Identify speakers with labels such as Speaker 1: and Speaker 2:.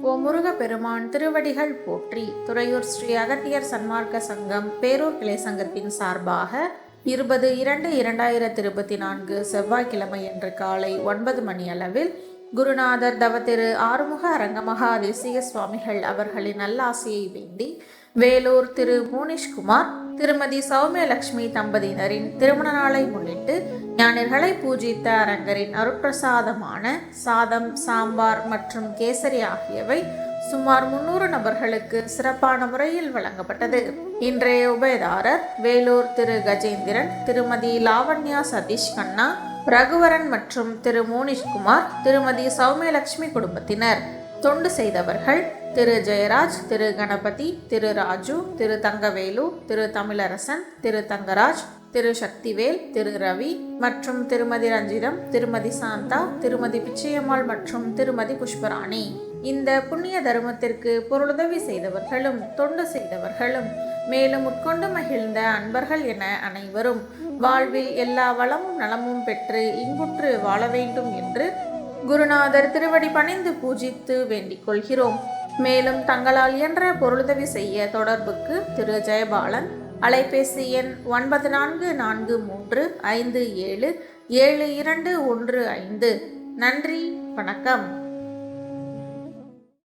Speaker 1: ஓ முருகப்பெருமான் திருவடிகள் போற்றி துறையூர் ஸ்ரீ அகத்தியர் சன்மார்க்க சங்கம் பேரூர் கிளை சங்கத்தின் சார்பாக இருபது இரண்டு இரண்டாயிரத்தி இருபத்தி நான்கு செவ்வாய்க்கிழமை என்று காலை ஒன்பது மணி அளவில் குருநாதர் தவத்திரு ஆறுமுக அரங்கமகா தேசிக சுவாமிகள் அவர்களின் நல்லாசையை வேண்டி வேலூர் திரு மூனிஷ்குமார் திருமதி சௌமியலட்சுமி தம்பதியினரின் திருமண நாளை முன்னிட்டு ஞானிகளை பூஜித்த அரங்கரின் அருட்பிரசாதமான சாதம் சாம்பார் மற்றும் கேசரி ஆகியவை சுமார் முன்னூறு நபர்களுக்கு சிறப்பான முறையில் வழங்கப்பட்டது. இன்றைய உபயதாரர் வேலூர் திரு. கஜேந்திரன் திருமதி லாவண்யா சதீஷ் கண்ணா ரகுவரன் மற்றும் திரு. மோனிஷ்குமார் திருமதி சௌமியலட்சுமி குடும்பத்தினர். தொண்டு செய்தவர்கள் திரு ஜெயராஜ் திரு கணபதி திரு ராஜு திரு தங்கவேலு திரு தமிழரசன் திரு தங்கராஜ் திரு சக்திவேல் திரு ரவி மற்றும் திருமதி ரஞ்சிதம் திருமதி சாந்தா திருமதி பிச்சையம்மாள் மற்றும் திருமதி புஷ்பராணி. இந்த புண்ணிய தர்மத்திற்கு பொருளுதவி செய்தவர்களும் தொண்டு செய்தவர்களும் மேலும் உட்கொண்டு மகிழ்ந்த அன்பர்கள் என அனைவரும் வாழ்வில் எல்லா வளமும் நலமும் பெற்று இன்புற்று வாழ வேண்டும் என்று குருநாதர் திருவடி பணிந்து பூஜித்து வேண்டிக் கொள்கிறோம். மேலும் தங்களால் இயன்ற பொருளுதவி செய்ய தொடர்புக்கு திரு. ஜெயபாலன் அலைபேசி எண் ஒன்பது நான்கு நான்கு மூன்று ஐந்து ஏழு ஏழு இரண்டு ஒன்று ஐந்து. நன்றி வணக்கம்.